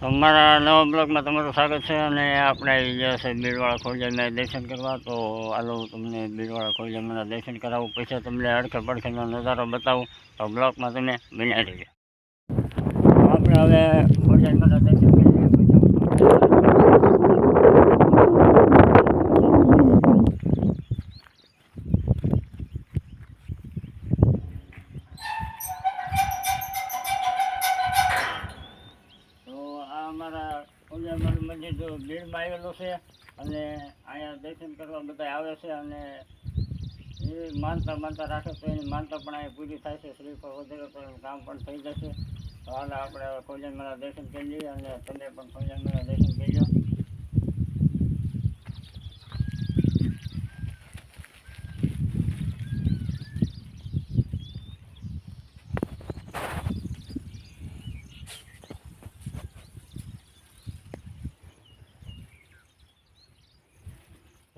અમારા નવા બ્લોગમાં તમારું સ્વાગત છે અને આપણે આવી છે બીડવાળા ખોડિયાના દર્શન કરવા. તો હાલો તમને બીડવાળા ખોડિયાના દર્શન કરાવું. પછી તમને અડખે પડખેનો નજારો બતાવું. તો બ્લોગમાં તમે બન્યા રહીએ આપણે હવે ખોડિયાના દર્શન કરી લઈએ પછી તો આ અમારા ખોડિયારમાંનું મંદિર જો ભીડમાં આવેલું છે અને અહીંયા દર્શન કરવા બધા આવે છે અને એ માનતા માનતા રાખે તો એની માનતા પણ અહીંયા પૂરી થાય છે. શ્રીફળ વગેરે એનું કામ પણ થઈ જશે. તો હાલ આપણે હવે મેળા દર્શન કરી લઈએ અને તમે પણ ખોડિયારમાંના દર્શન કરી લો.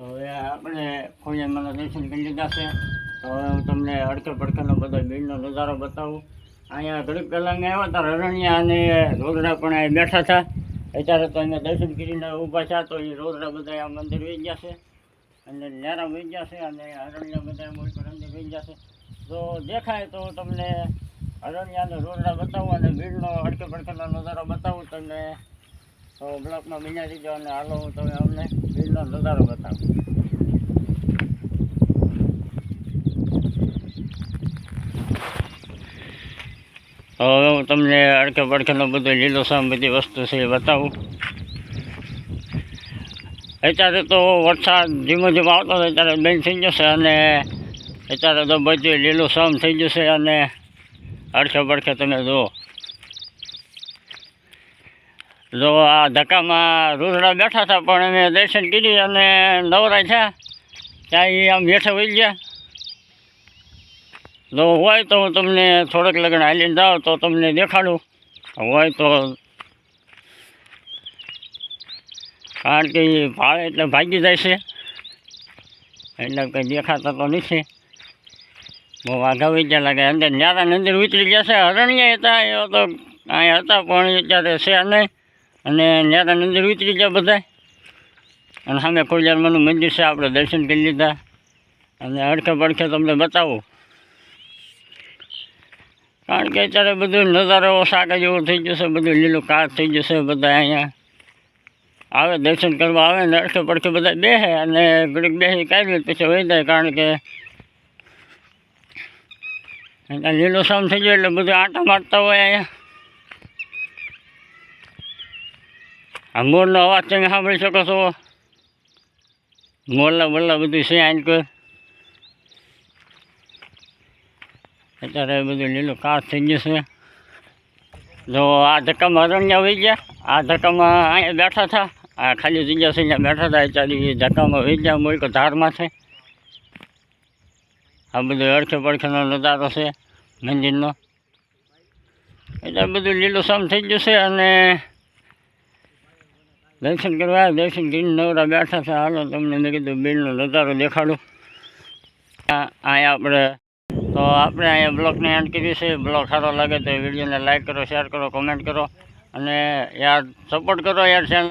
તો હવે આપણે ખોડિયારમાંના દર્શન કરી લીધા છે. તો હવે હું તમને અડકે પડકેનો બધો બીડનો નજારો બતાવું. અહીંયા ઘડીક પહેલાં આવ્યા હતા, રરણિયા અને રોદડા પણ અહીં બેઠા હતા. અત્યારે તો અહીંયા દર્શન કરીને ઊભા છે, તો એ રોદડા બધા આ મંદિર વહી ગયા છે. અને નેરા વહી ગયા છે અને અરણ્યા બધા પર અંદર વહી ગયા છે. તો દેખાય તો તમને હરણિયા અને રોદડા બતાવું અને ભીડનો અડકે પડકેનો નજારો બતાવું તમને. તો બ્લોકમાં બન્યા જો અને હાલો હું તમે અમને બિલનો નજારો બતાવું. હવે હું તમને અડખે પડખેનો બધો લીલો સામ બધી વસ્તુ છે એ બતાવું. અત્યારે તો વરસાદ ધીમો ધીમો આવતો હતો, અત્યારે બંધ થઈ જશે અને અત્યારે તો બધું લીલું સામ થઈ જશે અને અડખે પડખે તમે જુઓ. જો આ ધક્કામાં રૂદડા બેઠા હતા, પણ અમે દર્શન કરી અને નવરા થયા. ત્યાં એ આમ બેઠા વહી ગયા. જો હોય તો હું તમને થોડોક લગ્ન હાલીને જાઉં, તો તમને દેખાડું. હોય તો કારણ કે એ ભાડે એટલે ભાગી જાય છે. એટલે કંઈ દેખાતા તો નથી. બહુ વાઘા વહી ગયા લાગે. અંદર ન્યારા અંદર ઉતરી ગયા છે. અરણ્ય હતા એ તો અહીંયા હતા, પણ અત્યારે છે નહીં. અને ત્યાં અંદર ઉતરી ગયા બધા અને સામે ખોડિયારમાંનું મંદિર છે, આપણે દર્શન કરી લીધા. અને અડખે પડખે તમને બતાવું. કારણ કે અત્યારે બધું નજારો શાક જેવું થઈ જશે બધું લીલું કાચ થઈ જશે બધા અહીંયા. આવે, દર્શન કરવા આવે ને અડખે પડખે બધા બેસે અને ઘડીક બેસી કાઢી, પછી વહી જાય. કારણ કે લીલો શામ થઈ ગયો એટલે બધું આંટા મારતા હોય અહીંયા. આ મોરનો અવાજ તમે સાંભળી શકો છો? મોરલા બોરલા બધું છે આને કોઈ અત્યારે બધું લીલું કાચ થઈ ગયું છે. જો આ ધક્કામાં અરણ્યા વહી ગયા. આ ધક્કામાં અહીંયા બેઠા હતા. આ ખાલી જગ્યા છે અહીંયા બેઠા હતા. ચાલી ધક્કામાં વહી ગયા મોઈકો ધારમાં છે આ બધું અડખે પડખેનો નજારો છે મંદિરનો. એટલે બધું લીલું સમ થઈ ગયું છે અને દર્શન કરવા, દર્શન કરીને નવરા બેઠા છે. હાલો, તમને મેં કીધું બિલનો નજારો દેખાડું. અહીંયા આપણે તો આપણે અહીંયા બ્લોગને એન્ડ કરીએ છે બ્લોગ સારો લાગે તો વિડીયોને લાઇક કરો શેર કરો કોમેન્ટ કરો અને યાર સપોર્ટ કરો યાર ચેનલ